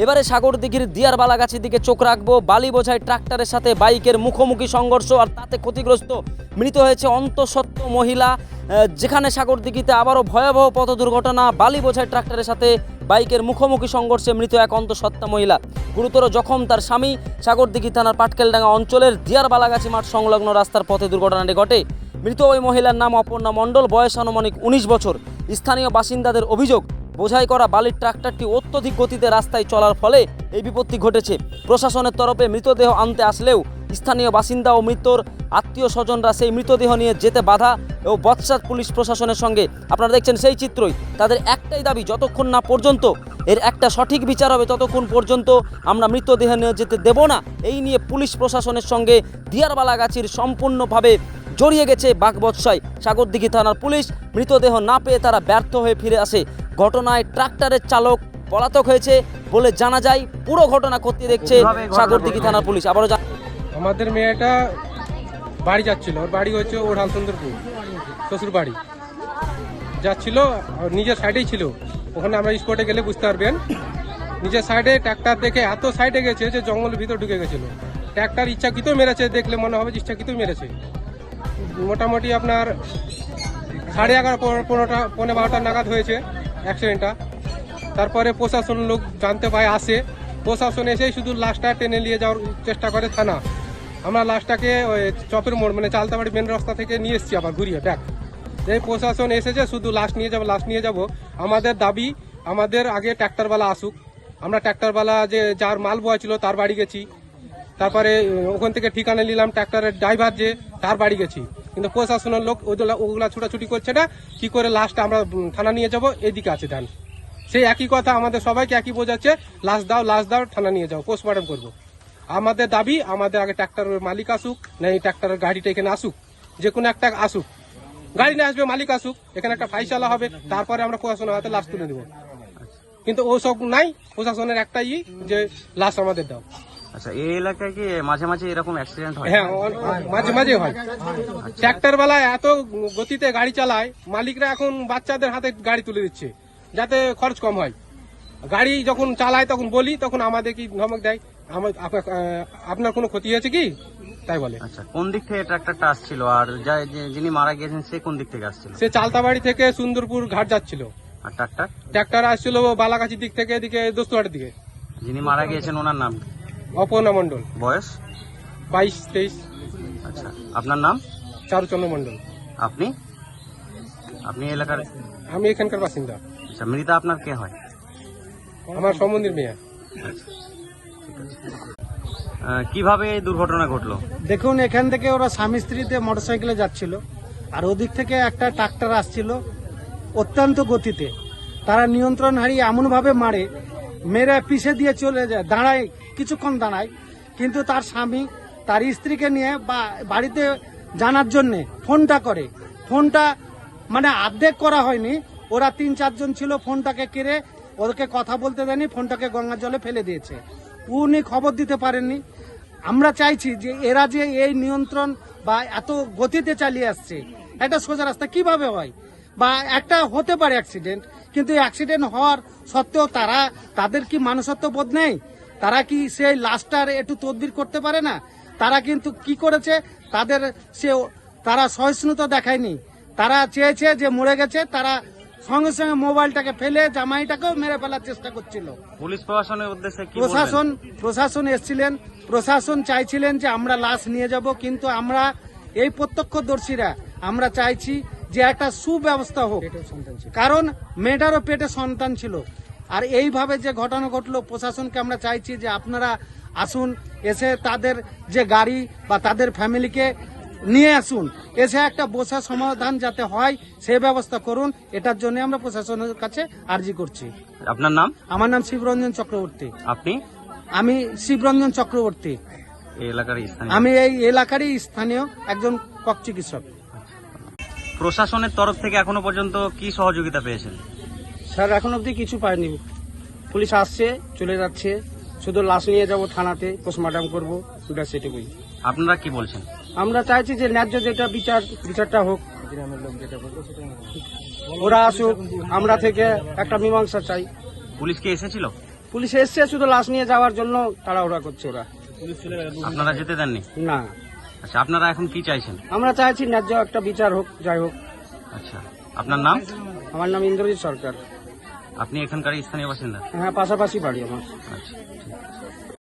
এবারে সাগরদিঘির দিয়ার বালাগাছির দিকে চোখ রাখব। বালি বোঝাই ট্রাক্টরের সাথে বাইকের মুখোমুখি সংঘর্ষ আর তাতে ক্ষতিগ্রস্ত মৃত হয়েছে অন্তঃসত্ত্ব মহিলা। যেখানে সাগরদিঘিতে আবারও ভয়াবহ পথ দুর্ঘটনা, বালি বোঝাই ট্রাক্টরের সাথে বাইকের মুখোমুখি সংঘর্ষে মৃত এক অন্তঃসত্ত্বা মহিলা। গুরুতর জখম তার স্বামী। সাগরদিঘি থানার পাটকেলডাঙ্গা অঞ্চলের দিয়ার বালাগাছি মাঠ সংলগ্ন রাস্তার পথে দুর্ঘটনাটি ঘটে। মৃত ওই মহিলার নাম অপর্ণা মণ্ডল, বয়স আনুমানিক উনিশ বছর। স্থানীয় বাসিন্দাদের অভিযোগ বোঝাই করা বালির ট্রাক্টরটি অত্যধিক গতিতে রাস্তায় চলার ফলে এই বিপত্তি ঘটেছে। প্রশাসনের তরফে মৃতদেহ আনতে আসলেও স্থানীয় বাসিন্দা ও মৃত্যুর আত্মীয় স্বজনরা সেই মৃতদেহ নিয়ে যেতে বাধা ও বৎসাত পুলিশ প্রশাসনের সঙ্গে। আপনারা দেখছেন সেই চিত্রই। তাদের একটাই দাবি, যতক্ষণ না পর্যন্ত এর একটা সঠিক বিচার হবে, ততক্ষণ পর্যন্ত আমরা মৃতদেহ নিয়ে যেতে দেব না। এই নিয়ে পুলিশ প্রশাসনের সঙ্গে দিয়ারবালাগাছির সম্পূর্ণভাবে জড়িয়ে গেছে বাঘবৎসায় সাগরদিঘি থানার পুলিশ মৃতদেহ না পেয়ে তারা ব্যর্থ হয়ে ফিরে আসে। ঘটনায় ট্রাক্টরের চালক পলাতক হয়েছে বলে জানা যায় পুরো ঘটনা খতিয়ে দেখছে সাগরদিঘি থানার পুলিশ। আবারও জানা আমাদের মেয়েটা বাড়ি যাচ্ছিল। ওর বাড়ি হচ্ছে ওর হালচন্দ্রপুর শ্বশুর বাড়ি যাচ্ছিল আর নিজের সাইডেই ছিল। ওখানে আমরা স্পটে গেলে বুঝতে পারবেন নিজের সাইডে ট্র্যাক্টর দেখে এত সাইডে গেছে যে জঙ্গলের ভিতর ঢুকে গেছিল। ট্র্যাক্টর ইচ্ছাকৃত মেরেছে দেখলে মনে হবে যে ইচ্ছাকৃত মেরেছে। মোটামুটি আপনার সাড়ে এগারো পনেরো- পনেরোটা পনেরো বারোটা নাগাদ হয়েছে। অ্যাক্সিডেন্টটা তারপরে প্রশাসন লোক জানতে পায়, আসে। প্রশাসন এসেই শুধু লাশটা টেনে নিয়ে যাওয়ার চেষ্টা করে থানা। আমরা লাশটাকে ওই চপের মোড় মানে চালতাবাড়ি মেন রাস্তা থেকে নিয়ে এসেছি আবার ঘুরিয়ে, ব্যাক। এই প্রশাসন এসেছে, শুধু লাশ নিয়ে যাব, লাশ নিয়ে যাব। আমাদের দাবি, আমাদের আগে ট্র্যাক্টরওয়ালা আসুক। আমরা ট্র্যাক্টরওয়ালা যে, যার মাল বয় ছিল তার বাড়ি গেছি। তারপরে, ওখান থেকে ঠিকানা নিলাম ট্র্যাক্টরের ড্রাইভার যে, তার বাড়ি গেছি। কিন্তু প্রশাসনের লোক ওগুলা ওগুলা ছুটাছুটি করছে না। কি করে লাস্টটা আমরা থানা নিয়ে যাব? এদিকে আছে ধান। সেই একই কথা আমাদের সবাইকে একই বোঝাচ্ছে। লাশ দাও লাশ দাও, থানা নিয়ে যাও পোস্টমর্টম করব। আমাদের দাবি, আমাদের আগে ট্র্যাক্টরের মালিক আসুক, না এই ট্র্যাক্টরের গাড়িটা এখানে আসুক যে কোনো একটা আসুক। গাড়ি না আসবে, মালিক আসুক, এখানে একটা ফাইসালা হবে, তারপরে আমরা প্রশাসনের হাতে লাশ তুলে দেবো। কিন্তু ও সব নাই, প্রশাসনের একটাই যে লাশ আমাদের দাও। আচ্ছা এই এলাকায় কি মাঝে মাঝে এরকম অ্যাক্সিডেন্ট হয়? হ্যাঁ মাঝে মাঝে হয়। ট্র্যাক্টর বেলায় এত গতিতে গাড়ি চালায় মালিকরা এখন বাচ্চাদের হাতে গাড়ি তুলে দিচ্ছে যাতে খরচ কম হয়। গাড়ি যখন চালায় তখন বলি তখন আমাদের কি ধমক দেয়? আমার- আপনার কোনো ক্ষতি হয়েছে কি? তাই বলে। আচ্ছা কোন দিক থেকে ট্রাক্টরটা আসছিল? আর যিনি মারা গিয়েছেন সে কোন দিক থেকে আসছিল? সে চালতাবাড়ি থেকে সুন্দরপুর ঘাট যাচ্ছিল। আর ট্রাক্টর ট্র্যাক্টর আসছিল বালাগাছির দিক থেকে এদিকে দোস্তহাটের দিকে। যিনি মারা গিয়েছেন ওনার নাম অপর্ণা মণ্ডল। বয়স? বাইশ তেইশ। আচ্ছা আপনার নাম? চারুচন্দ্র মণ্ডল। আপনি? আপনি এই এলাকার? আমি এখানকার বাসিন্দা। আচ্ছা মৃতা আপনার কে হয়? আমার সম্বন্ধীর মেয়ে। আহ, কীভাবে এই দুর্ঘটনা ঘটলো? দেখুন এখান থেকে ওরা স্বামী স্ত্রীতে মোটরসাইকেলে যাচ্ছিল আর ওদিক থেকে একটা ট্রাক্টর আসছিল অত্যন্ত গতিতে। তারা নিয়ন্ত্রণ হারিয়ে এমনভাবে মারে মেরে পিছে দিয়ে চলে যায় দাঁড়ায় কিছুক্ষণ দাঁড়ায়। কিন্তু তার স্বামী তার স্ত্রীকে নিয়ে বা বাড়িতে জানার জন্যে ফোনটা করে। ফোনটা মানে অর্ধেক করা হয়নি। ওরা তিন চারজন ছিল, ফোনটাকে কেড়ে ওদেরকে কথা বলতে দেয়নি, ফোনটাকে গঙ্গার জলে ফেলে দিয়েছে। উনি খবর দিতে পারেননি। আমরা চাইছি যে এরা যে এই নিয়ন্ত্রণ বা এত গতিতে চালিয়ে আসছে একটা সোজা রাস্তা কীভাবে হয়? বা একটা হতে পারে অ্যাক্সিডেন্ট কিন্তু অ্যাক্সিডেন্ট হওয়ার সত্ত্বেও তারা, তাদের কি মানুষত্ব বোধ নেই? তারা কি সেই লাশটার একটু তদবির করতে পারে না? তারা কিন্তু কি করেছে? তাদের সে তারা সহিষ্ণুতা দেখায়নি। তারা চেয়েছে যে মরে গেছে তারা সঙ্গে সঙ্গে মোবাইলটাকে ফেলে জামাইটাকেও মেরে ফেলার চেষ্টা করছিল। পুলিশ প্রশাসনের উদ্দেশ্যে প্রশাসন প্রশাসন এসেছিলেন। প্রশাসন চাইছিলেন যে আমরা লাশ নিয়ে যাব কিন্তু আমরা এই প্রত্যক্ষদর্শীরা আমরা চাইছি যে একটা সুব্যবস্থা হোক। কারণ মেয়েটারও পেটে সন্তান ছিল। আর এইভাবে যে ঘটনা ঘটলো প্রশাসনকে আমরা চাইছি যে আপনারা আসুন এসে তাদের যে গাড়ি বা তাদের ফ্যামিলিকে নিয়ে আসুন। এসে একটা বসা সমাধান যাতে হয় সেই ব্যবস্থা করুন। এটার জন্য আমরা প্রশাসনের কাছে আর্জি করছি। আপনার নাম? আমার নাম শিবরঞ্জন চক্রবর্তী। আপনি? আমি শিবরঞ্জন চক্রবর্তী। আমি এই এলাকারই স্থানীয় একজন কক চিকিৎসক। প্রশাসনের তরফ থেকে এখনও পর্যন্ত কি সহযোগিতা পেয়েছেন? স্যার এখন অবধি কিছু পাইনি। পুলিশ আসছে চলে যাচ্ছে। শুধু লাশ নিয়ে যাব থানাতে পোস্টমর্টম করব ব্যাস সেটুকুই আপনারা কি বলছেন? আমরা চাইছি যে ন্যায্য যেটা বিচার বিচারটা হোক। ওরা আসুক আমরা থেকে একটা মীমাংসা চাই। পুলিশ কি এসেছিল? পুলিশ এসছে শুধু লাশ নিয়ে যাওয়ার জন্য তাড়াহুড়া করছে ওরা। আপনারা যেতে দেননি? না। আচ্ছা আপনারা এখন কি চাইছেন? আমরা চাইছি ন্যায্য একটা বিচার হোক যাই হোক। আচ্ছা আপনার নাম? আমার নাম ইন্দ্রজিৎ সরকার। আপনি এখানকার স্থানীয় বাসিন্দা? হ্যাঁ পাশাপাশি বাড়ি আমার। আচ্ছা